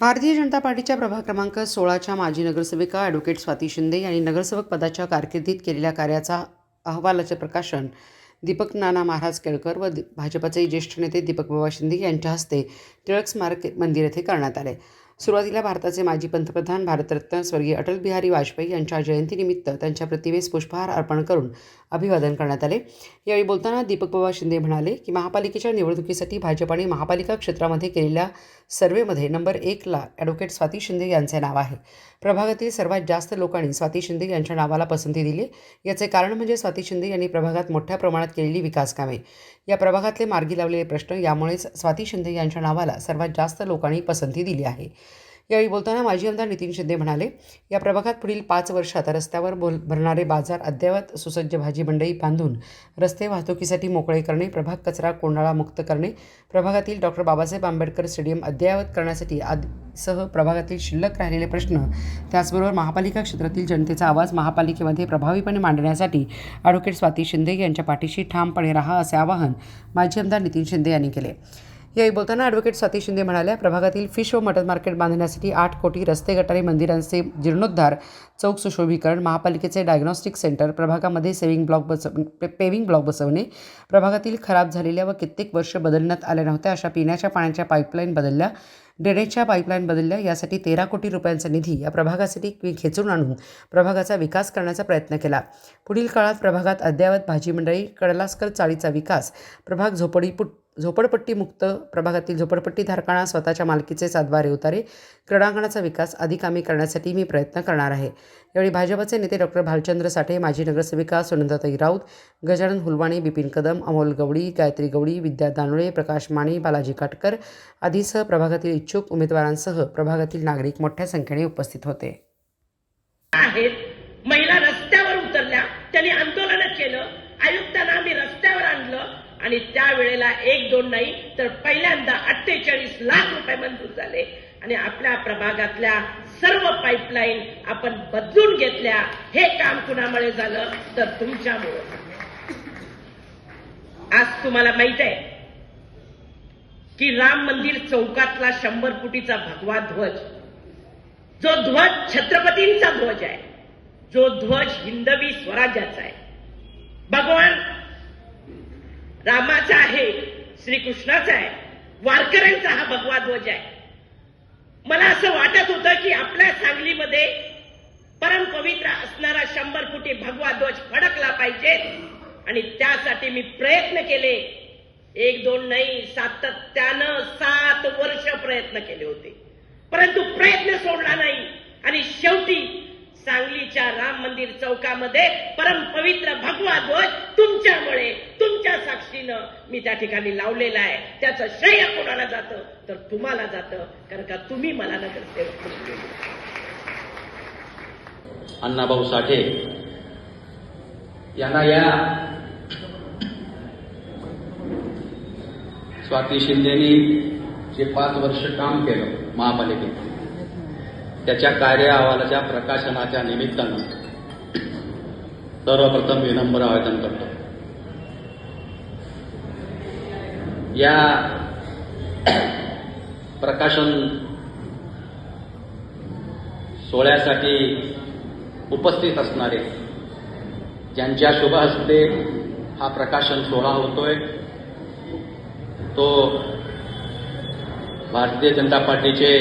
भारतीय जनता पार्टीच्या प्रभाग क्रमांक सोळाच्या माजी नगरसेविका ॲडव्होकेट स्वाती शिंदे यांनी नगरसेवक पदाच्या कारकिर्दीत केलेल्या कार्याचा अहवालाचे प्रकाशन दीपक नाना महाराज केळकर व भाजपाचे ज्येष्ठ नेते दीपक बाबा शिंदे यांच्या हस्ते टिळक स्मारक मंदिर येथे करण्यात आले. सुरुवातीला भारताचे माजी पंतप्रधान भारतरत्न स्वर्गीय अटल बिहारी वाजपेयी यांच्या जयंतीनिमित्त त्यांच्या प्रतिमेस पुष्पहार अर्पण करून अभिवादन करण्यात आले. यावेळी बोलताना दीपक बाबा शिंदे म्हणाले की महापालिकेच्या निवडणुकीसाठी भाजपाने महापालिका क्षेत्रामध्ये केलेल्या सर्वेमध्ये नंबर एकला ॲडव्होकेट स्वाती शिंदे यांचे नाव आहे. प्रभागातील सर्वात जास्त लोकांनी स्वाती शिंदे यांच्या नावाला पसंती दिली. याचे कारण म्हणजे स्वाती शिंदे यांनी प्रभागात मोठ्या प्रमाणात केलेली विकासकामे या प्रभागातले मार्गी लावलेले प्रश्न यामुळेच स्वाती शिंदे यांच्या नावाला सर्वात जास्त लोकांनी पसंती दिली आहे. यावेळी बोलताना माजी आमदार नितीन शिंदे म्हणाले या प्रभागात पुढील पाच वर्षात रस्त्यावर बोल भरणारे बाजार अद्ययावत सुसज्ज भाजी मंडई बांधून रस्ते वाहतुकीसाठी मोकळे करणे प्रभाग कचरा कोंडाळा मुक्त करणे प्रभागातील डॉक्टर बाबासाहेब आंबेडकर स्टेडियम अद्ययावत करण्यासाठी आदीसह प्रभागातील शिल्लक राहिलेले प्रश्न त्याचबरोबर महापालिका क्षेत्रातील जनतेचा आवाज महापालिकेमध्ये प्रभावीपणे मांडण्यासाठी ॲडव्होकेट स्वाती शिंदे यांच्या पाठीशी ठामपणे राहा असे आवाहन माजी आमदार नितीन शिंदे यांनी केले. यावेळी बोलताना ॲडव्होकेट स्वाती शिंदे म्हणाल्या प्रभागातील फिश व मटन मार्केट बांधण्यासाठी आठ कोटी रस्ते गटारी मंदिरांचे जीर्णोद्धार चौक सुशोभीकरण महापालिकेचे डायग्नॉस्टिक सेंटर प्रभागामध्ये सेविंग ब्लॉक बसव पे- पेविंग ब्लॉक बसवणे प्रभागातील खराब झालेल्या व कित्येक वर्ष बदलण्यात आल्या नव्हत्या अशा पिण्याच्या पाण्याच्या पाईपलाईन बदलल्या ड्रेनेजच्या पाईपलाईन बदलल्या यासाठी तेरा कोटी रुपयांचा निधी या प्रभागासाठी खेचून आणून प्रभागाचा विकास करण्याचा प्रयत्न केला. पुढील काळात प्रभागात अद्ययावत भाजी मंडळी कडलास्कर चाळीचा विकास प्रभाग झोपडी झोपडपट्टीमुक्त प्रभागातील झोपडपट्टी धारकांना स्वतःच्या मालकीचे सातबारे उतारे. क्रीडांगणाचा विकास अधिकामी करण्यासाठी मी प्रयत्न करणार आहे. यावेळी भाजपचे नेते डॉक्टर भालचंद्र साठे माजी नगरसेविका सुनंदाताई राऊत गजानन हुलवाणी बिपिन कदम अमोल गवळी गायत्री गवळी विद्या दानोळे प्रकाश माने बालाजी काटकर आदीसह प्रभागातील इच्छुक उमेदवारांसह प्रभागातील नागरिक मोठ्या संख्येने उपस्थित होते. महिला रस्त्यावर उतरल्या. त्यांनी आंदोलन केलं. आयुक्तांना आणि त्यावेळेला एक दोन नाही तर पहिल्यांदा अठ्ठेचाळीस लाख रुपये मंजूर झाले. आणि आपल्या प्रभागातल्या सर्व पाईपलाईन आपण बदलून घेतल्या. हे काम कुणामुळे झालं? तर तुमच्यामुळे. आज तुम्हाला माहीत आहे की राम मंदिर चौकातला शंभर फुटीचा भगवा ध्वज जो ध्वज छत्रपतींचा ध्वज आहे जो ध्वज हिंदवी स्वराज्याचा आहे. भगवान रामाचा आहे श्रीकृष्णाचा आहे वारकऱ्यांचा हा भगवा ध्वज आहे. मला असं वाटत होतं की आपल्या सांगलीमध्ये परम पवित्र असणारा शंभर फुटी भगवा ध्वज फडकला पाहिजे आणि त्यासाठी मी प्रयत्न केले. एक दोन नाही सातत्यानं सात वर्ष प्रयत्न केले होते. परंतु प्रयत्न सोडला नाही आणि शेवटी सांगलीच्या राम मंदिर चौकामध्ये परम पवित्र भगवा ध्वज तुमच्यामुळे तुमच्या साक्षीनं मी त्या ठिकाणी लावलेला आहे. त्याचं श्रेय कोणाला जातं? तर तुम्हाला जातं. कारण का तुम्ही मला नगरसेवक अण्णाभाऊ साठे यांना या. स्वाती शिंदेनी जे पाच वर्ष काम केलं महापालिकेत. त्याच्या कार्य अहवालाच्या प्रकाशनाच्या निमित्तानं सर्वप्रथम विनम्र आवेदन करतो. या प्रकाशन सोहळ्यासाठी उपस्थित असणारे ज्यांच्या शुभ हस्ते हा प्रकाशन सोहळा होतोय तो भारतीय जनता पार्टीचे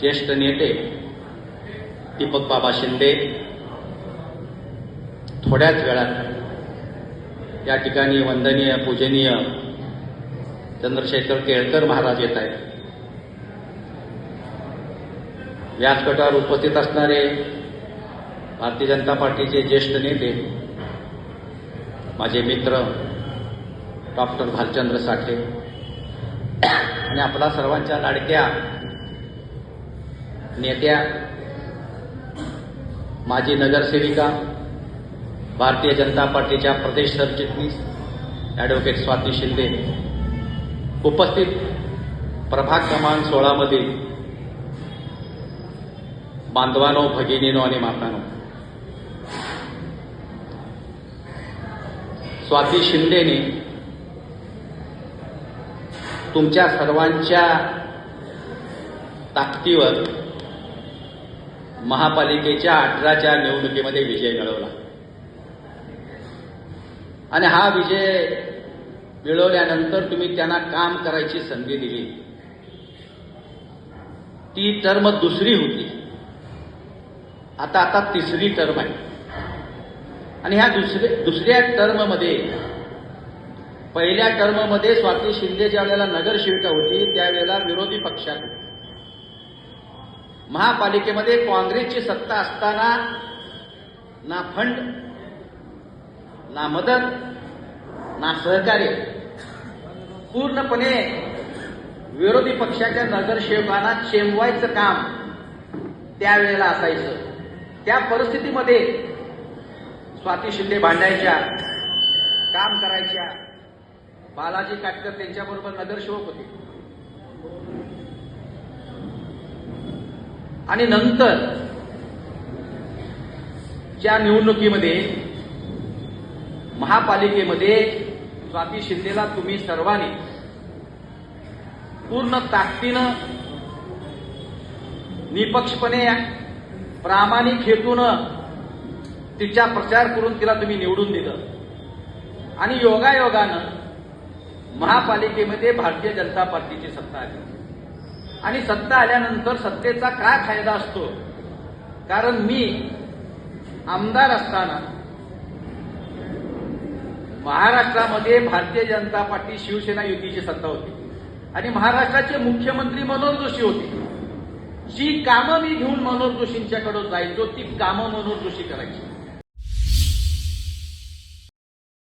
ज्येष्ठ नेते दीपक बाबा शिंदे थोड्याच वेळात या ठिकाणी वंदनीय पूजनीय चंद्रशेखर केळकर महाराज येत आहेत. व्यासपीठावर उपस्थित असणारे भारतीय जनता पार्टीचे ज्येष्ठ नेते माझे मित्र डॉक्टर भालचंद्र साठे आणि आपला सर्वांच्या लाडक्या नेत्या माजी नगरसेविका भारतीय जनता पार्टीच्या प्रदेश सरचिटणीस ॲडव्होकेट स्वाती शिंदे. उपस्थित प्रभाग क्रमांक सोळामधील बांधवानो भगिनीनो आणि मातानो. स्वाती शिंदेने तुमच्या सर्वांच्या ताकदीवर महापालिकेच्या अठराच्या निवडणुकीमध्ये विजय मिळवला. आणि हा विजय मिळवल्यानंतर तुम्ही त्यांना काम करायची संधी दिली. ती टर्म दुसरी होती. आता आता तिसरी टर्म आहे. आणि ह्या दुसरे दुसऱ्या टर्ममध्ये पहिल्या टर्ममध्ये स्वाती शिंदे ज्या वेळेला नगरसेविका होती त्यावेळेला विरोधी पक्षात होती. महापालिकेमध्ये काँग्रेसची सत्ता असताना ना फंड ना मदत ना सहकार्य. पूर्णपणे विरोधी पक्षाच्या नगरसेवकांना चेंबवायचं काम त्यावेळेला असायचं. त्या परिस्थितीमध्ये स्वाती शिंदे भांडायच्या काम करायच्या. बालाजी काटकर त्यांच्याबरोबर नगरसेवक होते. आणि नंतर च्या निवडणुकीमध्ये महापालिकेमध्ये स्वाती शिंदेला तुम्ही सर्वांनी पूर्ण ताकदीनं निपक्षपणे प्रामाणिक हेतून तिचा प्रचार करून तिला तुम्ही निवडून दिलं. आणि योगायोगानं महापालिकेमध्ये भारतीय जनता पार्टीची सत्ता आली. आणि सत्ता आल्यानंतर सत्तेचा काय फायदा असतो? कारण मी आमदार असताना महाराष्ट्रामध्ये भारतीय जनता पार्टी शिवसेना युतीची सत्ता होती. आणि महाराष्ट्राचे मुख्यमंत्री मनोहर जोशी होते. जी कामं मी घेऊन मनोहर जोशींच्याकडे जायचो ती कामं मनोहर जोशी करायची.